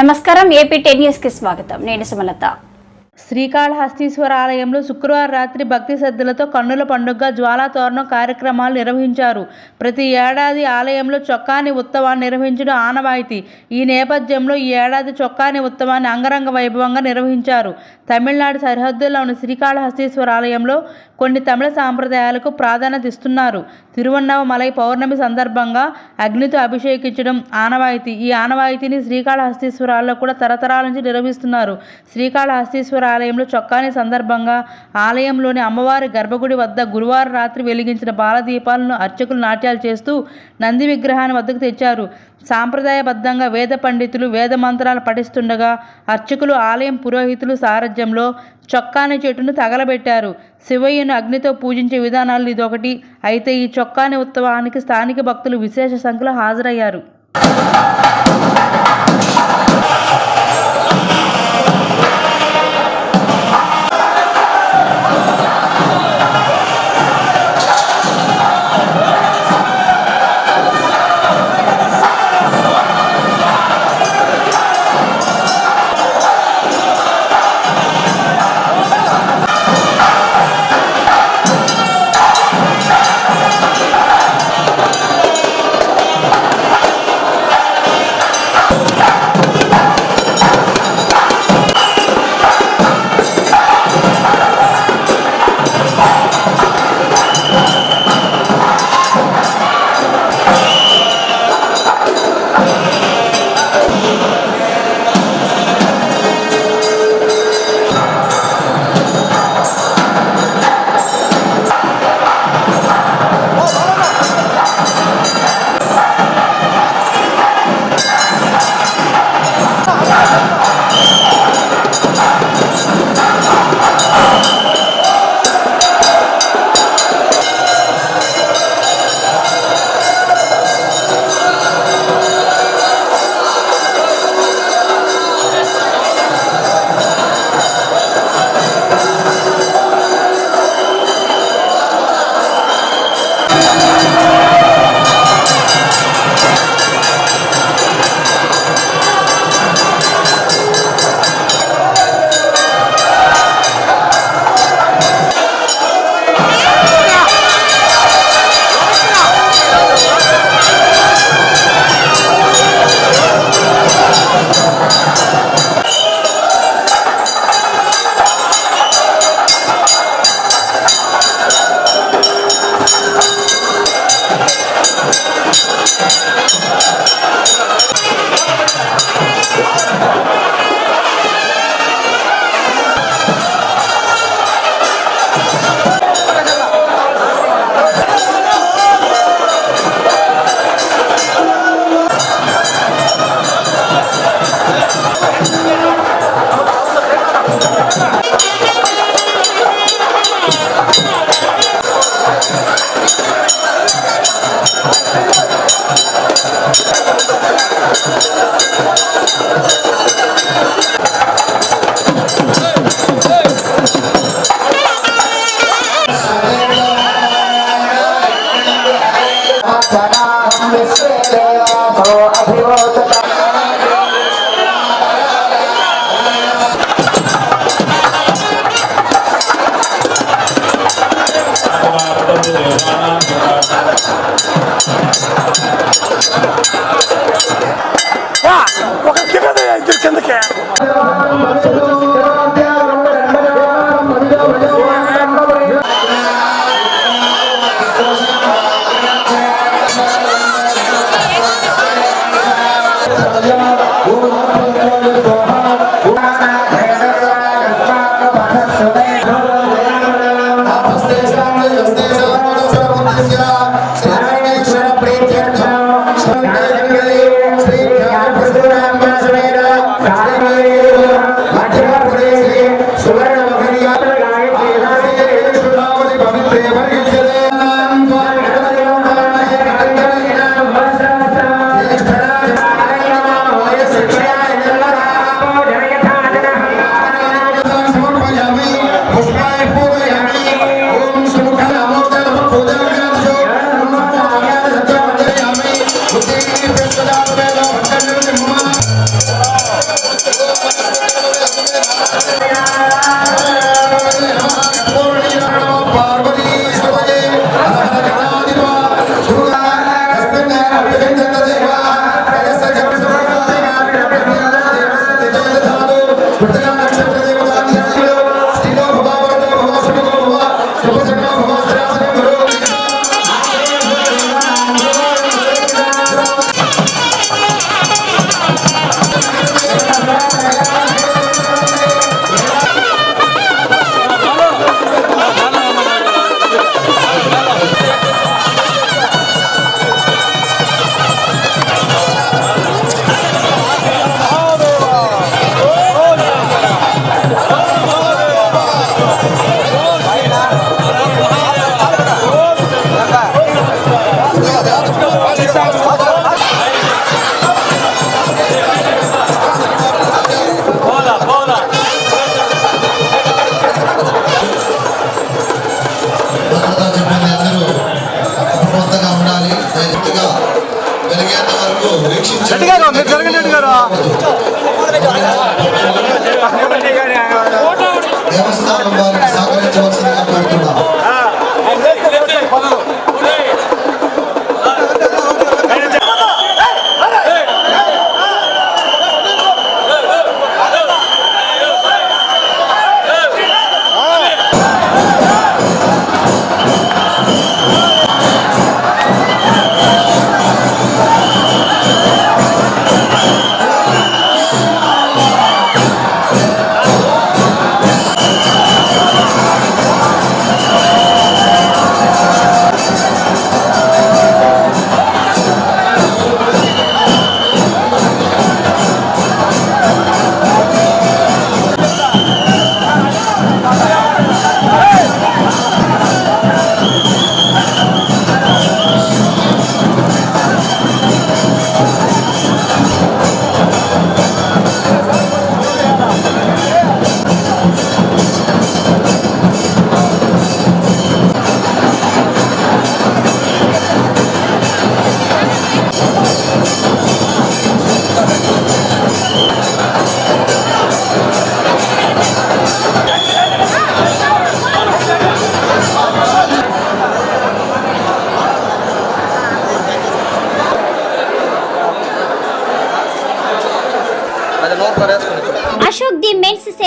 నమస్కారం AP ten న్యూస్కి స్వాగతం. నేను సుమలత. శ్రీకాళహస్తీశ్వర ఆలయంలో శుక్రవారం రాత్రి భక్తి శ్రద్ధలతో కన్నుల పండుగ జ్వాలాతోరణం కార్యక్రమాలు నిర్వహించారు. ప్రతి ఏడాది ఆలయంలో చొక్కాని ఉత్సవాన్ని నిర్వహించడం ఆనవాయితీ. ఈ నేపథ్యంలో ఈ ఏడాది చొక్కాని ఉత్సవాన్ని అంగరంగ వైభవంగా నిర్వహించారు. తమిళనాడు సరిహద్దుల్లో ఉన్న శ్రీకాళహస్తీశ్వర ఆలయంలో కొన్ని తమిళ సాంప్రదాయాలకు ప్రాధాన్యత ఇస్తున్నారు. తిరువన్నమలై పౌర్ణమి సందర్భంగా అగ్నితో అభిషేకించడం ఆనవాయితీ. ఈ ఆనవాయితీని శ్రీకాళహస్తీశ్వరాల్లో కూడా తరతరాల నుంచి నిర్వహిస్తున్నారు. శ్రీకాళహస్తీశ్వర ఆలయంలో చొక్కాని సందర్భంగా ఆలయంలోని అమ్మవారి గర్భగుడి వద్ద గురువారం రాత్రి వెలిగించిన బాలదీపాలను అర్చకులు నాట్యాలు చేస్తూ నంది విగ్రహాన్ని వద్దకు తెచ్చారు. సాంప్రదాయబద్ధంగా వేద పండితులు వేద మంత్రాలు పఠిస్తుండగా అర్చకులు ఆలయం పురోహితులు సారథ్యంలో చొక్కాని చెట్టును తగలబెట్టారు. శివయ్యను అగ్నితో పూజించే విధానాలు ఇదొకటి. అయితే ఈ చొక్కాని ఉత్సవానికి స్థానిక భక్తులు విశేష సంఖ్యలో హాజరయ్యారు. Big kick in the cat.